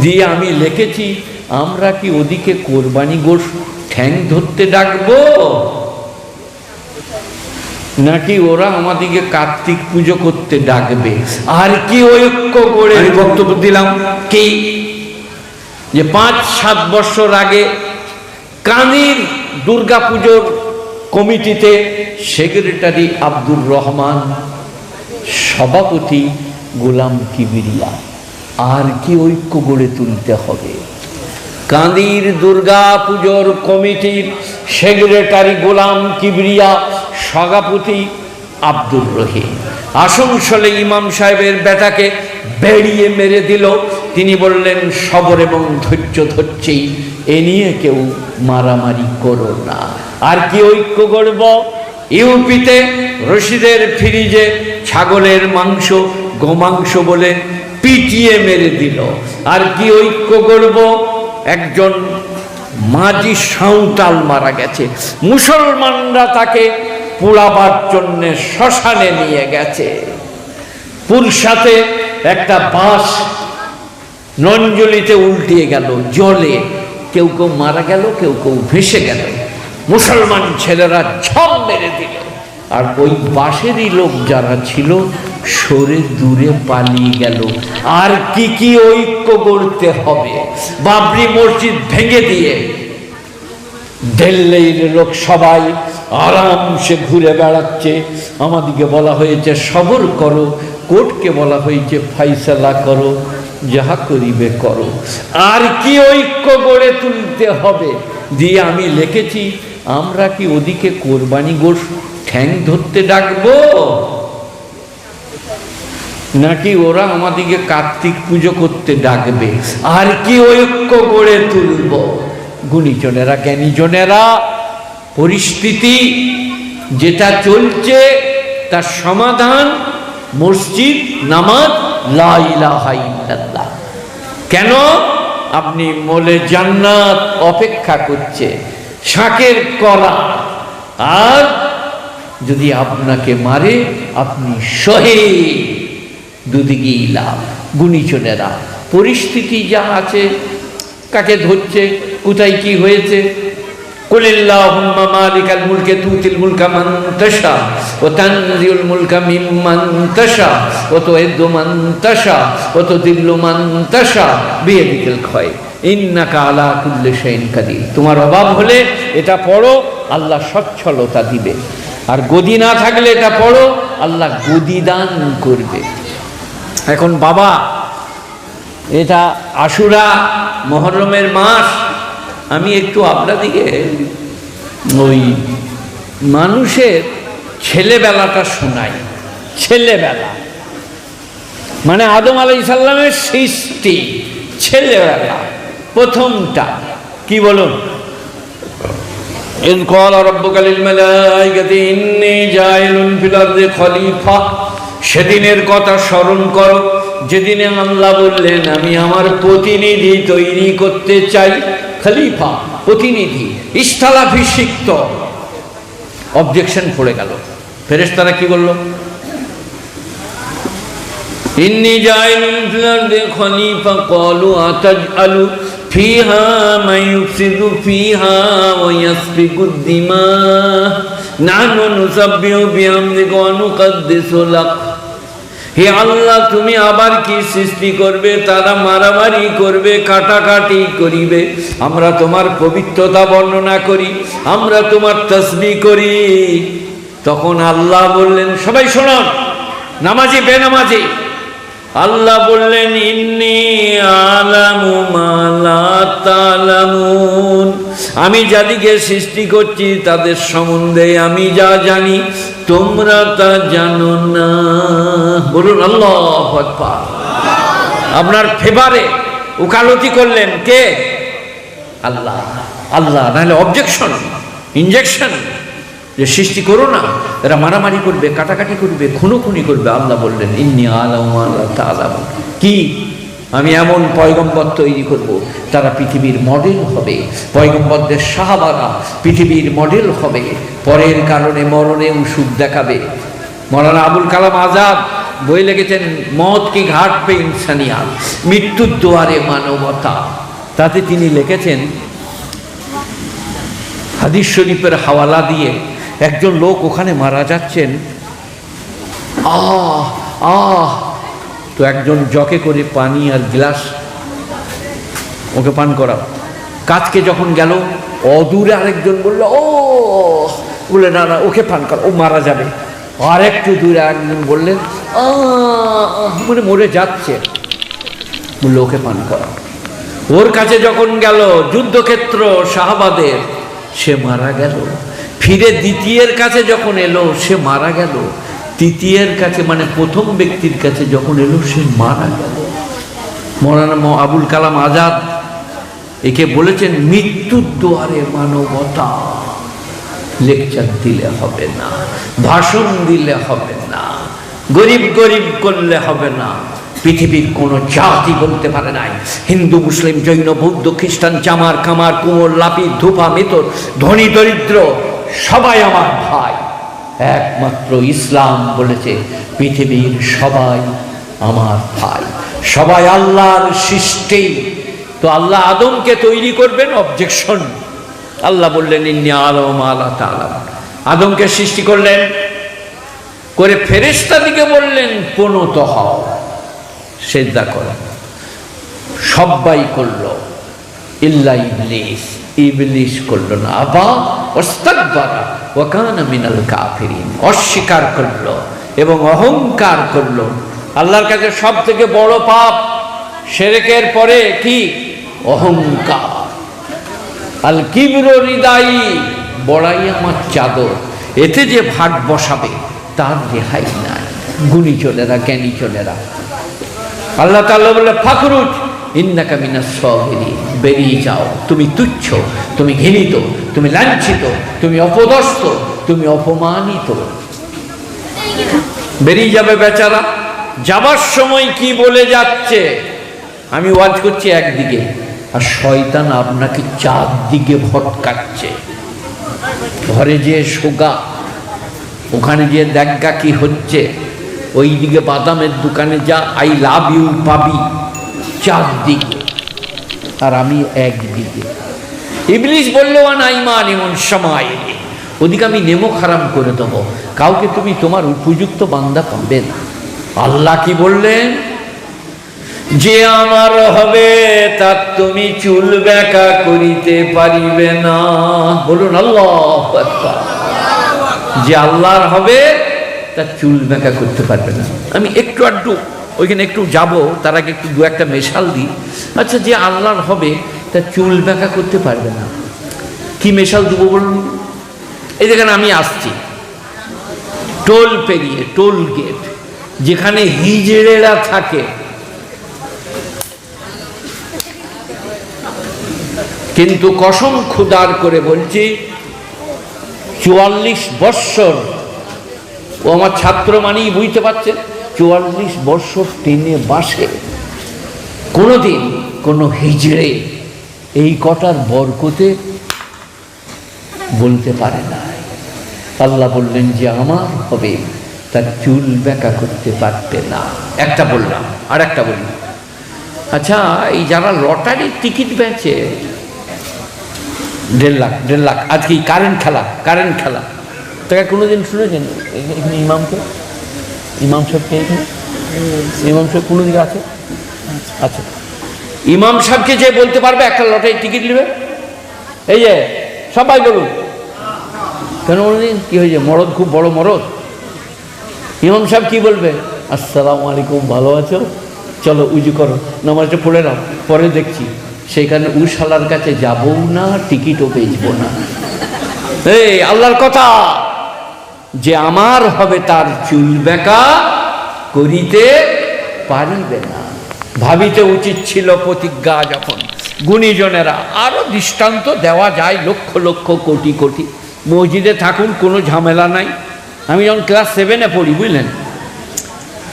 দিয়ে আমি লিখেছি আমরা কি ওদিকে কোরবানি গোশ ঠ্যাং ধরতে ডাকবো? নাকি ওরা আমাদিকে কার্তিক পুজো করতে ডাকবে? আর কি ঐক্য করে বক্তব্য দিলাম কি? যে পাঁচ সাত বছর আগে কানির দুর্গাপুজোর কমিটিতে সেক্রেটারি আব্দুর রহমান সভাপতি গোলাম কিবিরিয়া। আর কি ঐক্য গড়ে তুলতে হবে? কাঁদির দুর্গা পুজোর কমিটির সেক্রেটারি গোলাম কিবরিয়া, সভাপতি আব্দুর রহিম। আসানসোলে ইমাম সাহেবের বেটাকে বেরিয়ে মেরে দিল। তিনি বললেন, সবর এবং ধৈর্য ধরছেই এ নিয়ে কেউ মারামারি করো না। আর কি ঐক্য করব ইউপিতে রশিদের ফ্রিজে ছাগলের মাংস, গোমাংস বলে পিটিয়ে মেরে দিল। আর কি ঐক্য করব? একজন মাঝি সাঁওতাল মারা গেছে। মুসলমানরা তাকে পোড়াবার জন্যে শ্মশানে নিয়ে গেছে। পুরসাতে একটা বাঁশ নঞ্জলিতে উল্টিয়ে গেল, জলে। কেউ কেউ মারা গেল, কেউ কেউ ভেসে গেল। মুসলমান ছেলেরা ঝপ মেরে দিল। আর ওই বাঁশেরই লোক যারা ছিল, সরে দূরে পালিয়ে গেল। আর কি কি ঐক্য করতে হবে? বাবরি মসজিদ ভেঙে দিয়ে। দিল্লির লোক সবাই আরামসে ঘুরে বেড়াচ্ছে। আমাদিকে বলা হয়েছে, সবর করো। কোর্টকে বলা হয়েছে ফাইসলা করো। যাহা করিবে করো। আর কি ঐক্য গড়ে তুলতে হবে? দিয়ে আমি লিখেছি, আমরা কি ওদিকে কোরবানি গোশ ঠ্যাং ধরতে ডাকবো? নাকি ওরা আমাদিকে কার্তিক পুজো করতে ডাকবে? আর কি ঐক্য গড়ে তুলব? গুণীজনেরা, জ্ঞানীজনেরা, পরিস্থিতি যেটা চলছে, তার সমাধান মসজিদ, নামাজ, লা ইলাহা কেন? আপনি মোলে জান্নাত অপেক্ষা করছে, শাকের করা আর যদি আপনাকে মারে, আপনি শহীদ দুদিকেই লাভ। গুণীজনেরা, পরিস্থিতি যা আছে, কাকে ধরছে, কোথায় কি হয়েছে? তোমার অভাব হলে এটা পড়ো, আল্লাহ সচ্ছলতা দিবে। আর গদি না থাকলে এটা পড়ো, আল্লাহ গদি দান করবে। এখন বাবা, এটা আশুরা মহরমের মাস, আমি একটু আপনাদিকে ওই মানুষের ছেলেবেলাটা শোনাই, ছেলেবেলা। মানে আদম আলাই সাল্লামের সৃষ্টি, ছেলেবেলা, প্রথমটা। কি বলুন? إذ قال ربك للملائكة إني جاعل في الأرض خليفة সেদিনের কথা স্মরণ করো যেদিনে আল্লাহ বললেন আমি আমার প্রতিনিধি তৈরি করতে চাই খলিফা প্রতিনিধি ইস্তালাভিষিক্ত অবজেকশন পড়ে গেল ফেরেশতারা কি বলল ইন্নি জাইলুন ফিল আরদি খলিফা ক্বালু আতাজআলু ইউফসিদু ফিহা ওয়া ইয়াসফিকু দিমা। নাহনু নুসাব্বিহু বিহামদিকা ওয়া নুকাদ্দিসু লাক। হে আল্লাহ, তুমি আবার কি সৃষ্টি করবে? তারা মারামারি করবে, কাটাকাটি করিবে। আমরা তোমার পবিত্রতা বর্ণনা করি, আমরা তোমার তসবি করি। তখন আল্লাহ বললেন, সবাই শোনান নামাজি, বেনামাজি। আল্লাহ বললেন, ইন্নি আলামু তালামুন। আমি যাদিকে সৃষ্টি করছি, তাদের সম্বন্ধে আমি যা জানি, তোমরা তা জানো না। বলুন, আল্লাহ আপনার ফেভারে উকালতি করলেন কে? আল্লাহ। আল্লাহ, নাহলে অবজেকশন ইনজেকশন যে সৃষ্টি করো না, এরা মারামারি করবে, কাটাকাটি করবে, খুনোখুনি করবে। আল্লাহ বললেন, ইন্নি আলাম আল্লাহ তালাম কি? আমি এমন পয়গম্বর তৈরি করব, তারা পৃথিবীর মডেল হবে। পয়গম্বরদের সাহাবারা পৃথিবীর মডেল হবে। পরের কারণে মরণেও সুখ দেখাবে। মরানা আবুল কালাম আজাদ বই লেগেছেন মত কি ঘাট পে ইনসানিয়াত? মৃত্যুর দুয়ারে মানবতা। তাতে তিনি লিখেছেন, হাদিস শরীফের হাওয়ালা দিয়ে একজন লোক ওখানে মারা যাচ্ছেন। আহ আহ। তো একজন জকে করে পানি আর গ্লাস ওকে পান করা কাজকে যখন গেল অদূরে আরেকজন বলল ও! বলে না না ওকে পান করা ও মারা যাবে। আর একটু দূরে একজন বললেন "আহ, মানে মরে যাচ্ছে। বলল ওকে পান করা। ওর কাছে যখন গেল যুদ্ধক্ষেত্র শাহবাদের সে মারা গেল। ফিরে দ্বিতীয়ের কাছে যখন এলো, সে মারা গেল। তৃতীয়ের কাছে মানে প্রথম ব্যক্তির কাছে যখন এলো, সে মারা গেল। মৌলানা আবুল কালাম আজাদ একে বলেছেন, মৃত্যুর দুয়ারে মানবতা, লেকচার দিলে হবে না, ভাষণ দিলে হবে না, গরিব গরিব করলে হবে না। পৃথিবীর কোনো জাতি বলতে পারে নাই। হিন্দু, মুসলিম, জৈন, বৌদ্ধ, খ্রিস্টান চামার কামার, কুমোর, লাপি, ধূপা মিতর ধনী, দরিদ্র সবাই আমার ভাই। একমাত্র ইসলাম বলেছে পৃথিবীর সবাই আমার ভাই। সবাই আল্লাহর সৃষ্টি। তো আল্লাহ আদমকে তৈরি করবেন অবজেকশন আল্লাহ বললেন, ইন্নি আলম আল্লাহ তালাম আদমকে সৃষ্টি করলেন, করে ফেরেস্তা দিকে বললেন পণত হও। সেদ্ধা করো সবাই করল, ইল্লা ইবলিস। ইবলিস করল না। আবা ওস্তাকবারা ওয়াকানা মিনাল কাফিরিন, অস্বীকার করল এবং অহংকার করল। আল্লাহর কাছে সব থেকে বড় পাপ সেরেকের পরে কি? অহংকার। আল কিবর হৃদায়ী বড়াই আমার চাদর। এতে যে ভাগ বসাবে, তার রেহাই নাই। গুণী চলেরা জ্ঞানী চলেরা আল্লাহ তাল্লাহ বলে ফাকরুজ ইন্নাকা মিনা বেরিয়ে যাও। তুমি তুচ্ছ, তুমি ঘৃণিত, তুমি লাঞ্ছিত, তুমি অপদস্থ, তুমি অপমানিত। বেরিয়ে যাবে বেচারা। যাবার সময় কি বলে যাচ্ছে? আমি ওয়াজ করছি একদিকে, আর শয়তান আপনাকে চারদিকে ভটকাচ্ছে ঘরে যে শোগা, ওখানে গিয়ে দেখা কি হচ্ছে, ওইদিকে বাদামের দোকানে যা, আই লাভ ইউ পাবি। চারদিকে, আর আমি একদিকে। ইবলিশ বলল নাইমান এমন সময় ওদিকে আমি নেমো খারাম করে দেবো। কাউকে তুমি তোমার উপযুক্ত বান্দা পাবে না। আল্লাহ কি বললেন? যে আমার হবে, তার তুমি চুল বেকা করিতে পারিবে না। বলুন, আল্লাহ। যে আল্লাহর হবে, তার চুল বেঁকা করতে পারবে না। আমি একটু আধটু ওইখানে একটু যাব, তার আগে একটু দু একটা মেশাল দিই। আচ্ছা যে আল্লাহর হবে তার চুল বেঁকা করতে পারবে না। কি মেশাল দেবো বলুন? এই যেখানে আমি আসছি। টোল পেরিয়ে, টোল গেট, যেখানে হিজড়েরা থাকে। কিন্তু কসম খুদার করে বলছি, চুয়াল্লিশ বৎসর ও আমার ছাত্র মানেই বুঝতে পারছেন? চুয়াল্লিশ বৎসর টেনে বাসে। কোনোদিন কোনো হিজড়ে এই কটার বরকতে বলতে পারে না। আল্লাহ বললেন যে আমার হবে, তার চুল ব্যাকা করতে পারবে না। একটা বললাম আর একটা বললাম আচ্ছা এই যারা লটারির টিকিট বেচে, দেড় লাখ দেড় লাখ, আজকে কারেন্ট খেলা কারেন্ট খেলা। তাকে কোনোদিন শুনেছেন ইমামকে? ইমাম সাহেবকে এখানে? ইমাম সাহেব কোনো দিকে আছে? আচ্ছা। ইমাম সাহেবকে যে বলতে পারবে, একটা লটারি টিকিট নেবে। এই যে, সবাই বলুন। কেন বলুন? কি হয়েছে? মরদ খুব বড় মরদ। ইমাম সাহেব কি বলবে? আসসালামু আলাইকুম, ভালো আছো? চলো, উজু করো। নামাজটা পড়ে নাও, পরে দেখছি। সেখানে উশালার কাছে যাবও না, টিকিটও বেচবো না। এই, আল্লাহর কথা! যে আমার হবে তার চুল বেঁকা করিতে পারিবে না। ভাবিতে উচিত ছিল প্রতিজ্ঞা যখন। গুণীজনেরা আরও দৃষ্টান্ত দেওয়া যায় লক্ষ লক্ষ কোটি কোটি। মসজিদে থাকুন, কোনো ঝামেলা নাই। আমি যখন ক্লাস সেভেনে পড়ি, বুঝলেন?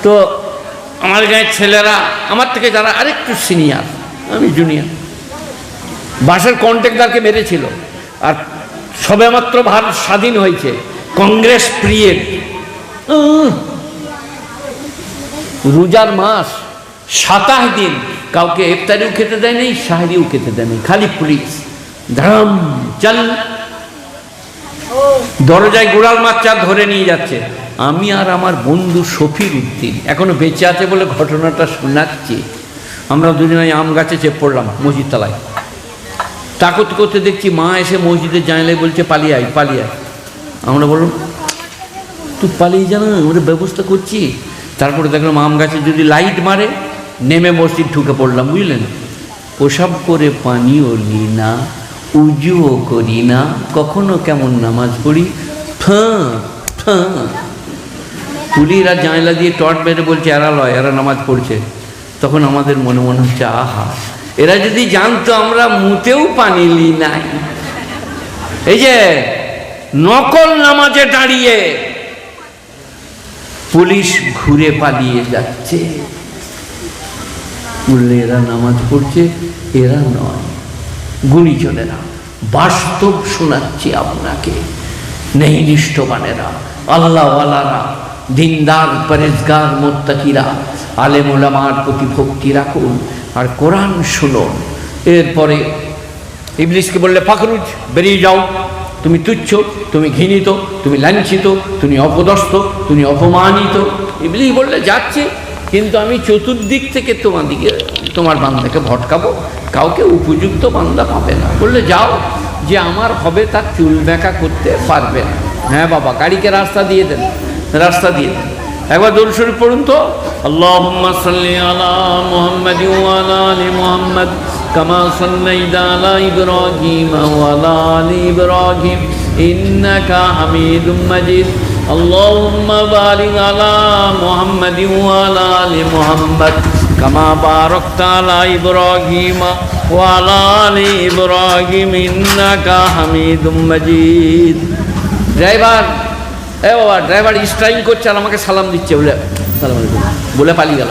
তো আমার গাঁয়ের ছেলেরা, আমার থেকে যারা আরেকটু সিনিয়র আমি জুনিয়র বাসের কন্ট্রাক্টারকে মেরেছিল। আর সবেমাত্র ভারত স্বাধীন হয়েছে। কংগ্রেস পিরিয়ড। রোজার মাস, সাতাশ দিন। কাউকে ইফতারিও খেতে দেয় নেই সাহারিও খেতে দেয় নেই। খালি পুলিশ। ধাম চল। দরজায় গোড়াল মাছ ধরে নিয়ে যাচ্ছে। আমি আর আমার বন্ধু শফির উদ্দিন। এখনও বেঁচে আছে বলে ঘটনাটা শোনাচ্ছি। আমরা দুজনে আম গাছে চেপ পড়লাম মসজিদ তলায় তাকত করতে দেখছি মা এসে মসজিদের জানলে বলছে, পালিয়ে আয় পালিয়ে আয়। আমরা বললাম, তুই পালিয়ে যা না ব্যবস্থা করছি। তারপরে দেখলাম আম গাছে যদি লাইট মারে, নেমে মসজিদ ঢুকে পড়লাম, বুঝলেন? ওসব করে পানিও নি না, উজুও করি না, কখনো কেমন নামাজ পড়ি, ফাঁ ফাঁ। পুলিরা জানলা দিয়ে টর্চ মেরে বলছে, এরা লয়, এরা নামাজ পড়ছে। তখন আমাদের মনে মনে হচ্ছে, আহা, এরা যদি জানতো আমরা মুতেও পানি লি নাই। এই যে নকল নামাজে দাঁড়িয়ে পুলিশ ঘুরে পালিয়ে যাচ্ছে। বললে, এরা নামাজ পড়ছে, এরা নয়। গুণীজনেরা, বাস্তব শোনাচ্ছি আপনাকে। নেই নিষ্ঠবানেরা আল্লাহওয়ালারা, দিনদার, পরেজগার, মোত্তাকিরা আলেম ওলামার প্রতি ভক্তি রাখুন আর কোরআন শুনুন। এরপরে ইবলিশকে বললে ফাকরুজ বেরিয়ে যাও। তুমি তুচ্ছ, তুমি ঘৃণিত, তুমি লাঞ্ছিত, তুমি অপদস্থ, তুমি অপমানিত। এগুলি বললে যাচ্ছে, কিন্তু আমি চতুর্দিক থেকে তোমার দিকে তোমার বান্দাকে ভটকাবো। কাউকে উপযুক্ত বান্দা পাবে না। বললে যাও, যে আমার হবে তার চুল বেঁকা করতে পারবে না। হ্যাঁ বাবা, গাড়িকে রাস্তা দিয়ে দেন, রাস্তা দিয়ে দেন। একবার দোল শরীফ পড়ুন তো। আল্লাহুম্মা সাল্লি আলা মুহাম্মাদি ওয়া আলা আলি মুহাম্মাদ। কামা সাল্লাইতা আলা ইব্রাহিম ওয়া আলা আলি ইব্রাহিম ইন্নাকা হামিদুম মাজিদ اللهم بارك على محمد وعلى ال محمد كما باركت على ابراهيم وعلى ال ابراهيم انك حميد مجيد ড্রাইভার এ বাবা ড্রাইভার স্ট্রাইং করছে আর আমাকে সালাম দিচ্ছে বলে সালাম আলাইকুম বলে পালিয়ে গেল